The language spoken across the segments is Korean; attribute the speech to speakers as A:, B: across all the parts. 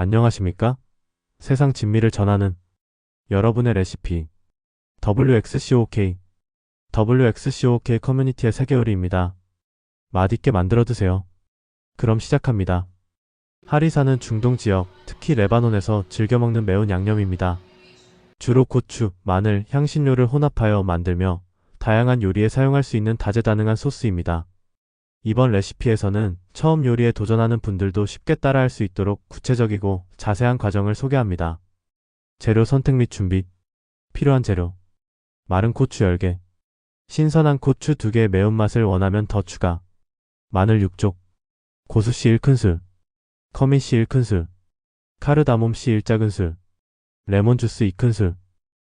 A: 안녕하십니까? 세상 진미를 전하는 여러분의 레시피 WXCOK WXCOK 커뮤니티의 세계 요리입니다. 맛있게 만들어 드세요. 그럼 시작합니다. 하리사는 중동 지역, 특히 레바논에서 즐겨 먹는 매운 양념입니다. 주로 고추, 마늘, 향신료를 혼합하여 만들며 다양한 요리에 사용할 수 있는 다재다능한 소스입니다. 이번 레시피에서는 처음 요리에 도전하는 분들도 쉽게 따라할 수 있도록 구체적이고 자세한 과정을 소개합니다. 재료 선택 및 준비. 필요한 재료. 마른 고추 10개. 신선한 고추 2개의 매운맛을 원하면 더 추가. 마늘 6쪽. 고수씨 1큰술. 커미씨 1큰술. 카르다몬씨 1작은술. 레몬주스 2큰술.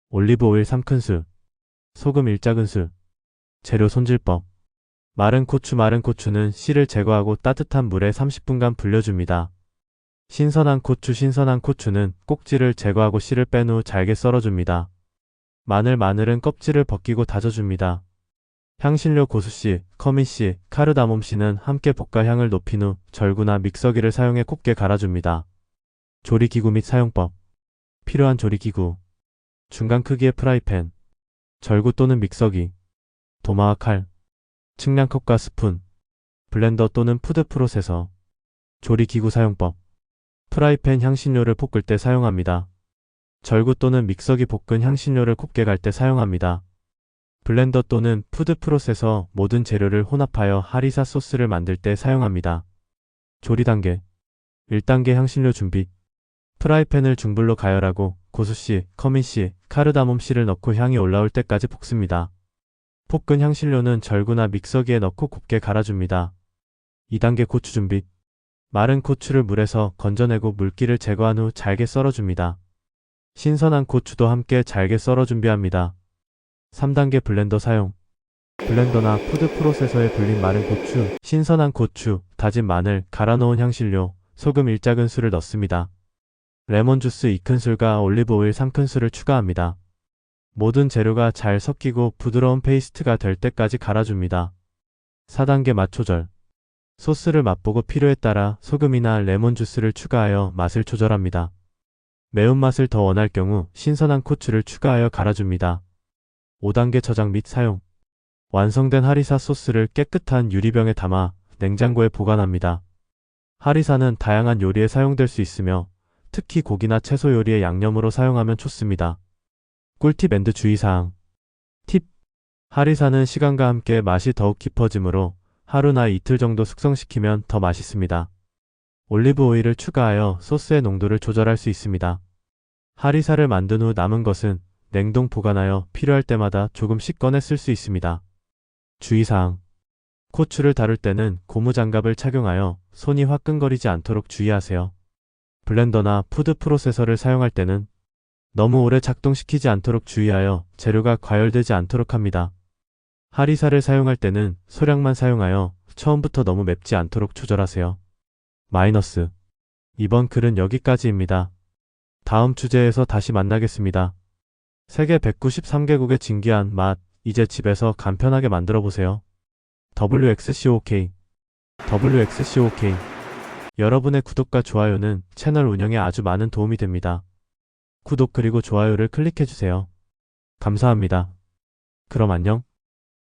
A: 올리브 오일 3큰술. 소금 1작은술. 재료 손질법. 마른 고추 마른 고추는 씨를 제거하고 따뜻한 물에 30분간 불려줍니다. 신선한 고추 신선한 고추는 꼭지를 제거하고 씨를 뺀 후 잘게 썰어줍니다. 마늘 마늘은 껍질을 벗기고 다져줍니다. 향신료 고수씨, 커미씨, 카르다몬씨는 함께 볶아 향을 높인 후 절구나 믹서기를 사용해 곱게 갈아줍니다. 조리기구 및 사용법 필요한 조리기구 중간 크기의 프라이팬 절구 또는 믹서기 도마와 칼 측량컵과 스푼, 블렌더 또는 푸드 프로세서, 조리기구 사용법, 프라이팬 향신료를 볶을 때 사용합니다. 절구 또는 믹서기 볶은 향신료를 곱게 갈 때 사용합니다. 블렌더 또는 푸드 프로세서 모든 재료를 혼합하여 하리사 소스를 만들 때 사용합니다. 조리 단계 1단계 향신료 준비 프라이팬을 중불로 가열하고 고수씨, 커민씨, 카르다몬씨를 넣고 향이 올라올 때까지 볶습니다. 볶은 향신료는 절구나 믹서기에 넣고 곱게 갈아줍니다. 2단계 고추 준비. 마른 고추를 물에서 건져내고 물기를 제거한 후 잘게 썰어줍니다. 신선한 고추도 함께 잘게 썰어 준비합니다. 3단계 블렌더 사용. 블렌더나 푸드 프로세서에 불린 마른 고추, 신선한 고추, 다진 마늘, 갈아 놓은 향신료, 소금 1작은술을 넣습니다. 레몬 주스 2큰술과 올리브 오일 3큰술을 추가합니다. 모든 재료가 잘 섞이고 부드러운 페이스트가 될 때까지 갈아줍니다. 4단계 맛 조절. 소스를 맛보고 필요에 따라 소금이나 레몬 주스를 추가하여 맛을 조절합니다. 매운맛을 더 원할 경우 신선한 고추를 추가하여 갈아줍니다. 5단계 저장 및 사용. 완성된 하리사 소스를 깨끗한 유리병에 담아 냉장고에 보관합니다. 하리사는 다양한 요리에 사용될 수 있으며 특히 고기나 채소 요리에 양념으로 사용하면 좋습니다. 꿀팁 앤드 주의사항. 팁. 하리사는 시간과 함께 맛이 더욱 깊어지므로 하루나 이틀 정도 숙성시키면 더 맛있습니다. 올리브 오일을 추가하여 소스의 농도를 조절할 수 있습니다. 하리사를 만든 후 남은 것은 냉동 보관하여 필요할 때마다 조금씩 꺼내 쓸 수 있습니다. 주의사항. 고추를 다룰 때는 고무장갑을 착용하여 손이 화끈거리지 않도록 주의하세요. 블렌더나 푸드 프로세서를 사용할 때는 너무 오래 작동시키지 않도록 주의하여 재료가 과열되지 않도록 합니다. 하리사를 사용할 때는 소량만 사용하여 처음부터 너무 맵지 않도록 조절하세요. 마이너스. 이번 글은 여기까지입니다. 다음 주제에서 다시 만나겠습니다. 세계 193개국의 진기한 맛, 이제 집에서 간편하게 만들어 보세요. WXCOK WXCOK 여러분의 구독과 좋아요는 채널 운영에 아주 많은 도움이 됩니다. 구독 그리고 좋아요를 클릭해주세요. 감사합니다. 그럼 안녕.